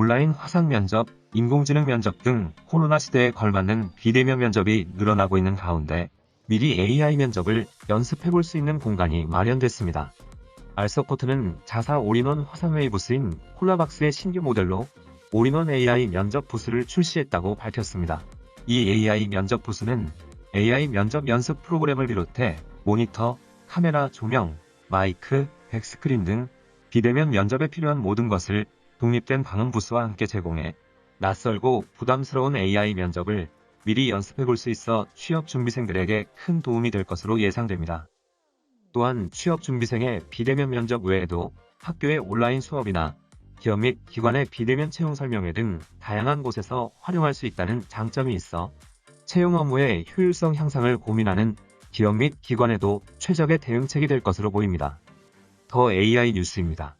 온라인 화상 면접, 인공지능 면접 등 코로나 시대에 걸맞는 비대면 면접이 늘어나고 있는 가운데 미리 AI 면접을 연습해 볼 수 있는 공간이 마련됐습니다. 알서포트는 자사 올인원 화상회의 부스인 콜라박스의 신규 모델로 올인원 AI 면접 부스를 출시했다고 밝혔습니다. 이 AI 면접 부스는 AI 면접 연습 프로그램을 비롯해 모니터, 카메라, 조명, 마이크, 백스크린 등 비대면 면접에 필요한 모든 것을 독립된 방음 부스와 함께 제공해 낯설고 부담스러운 AI 면접을 미리 연습해 볼 수 있어 취업 준비생들에게 큰 도움이 될 것으로 예상됩니다. 또한 취업 준비생의 비대면 면접 외에도 학교의 온라인 수업이나 기업 및 기관의 비대면 채용 설명회 등 다양한 곳에서 활용할 수 있다는 장점이 있어 채용 업무의 효율성 향상을 고민하는 기업 및 기관에도 최적의 대응책이 될 것으로 보입니다. 더 AI 뉴스입니다.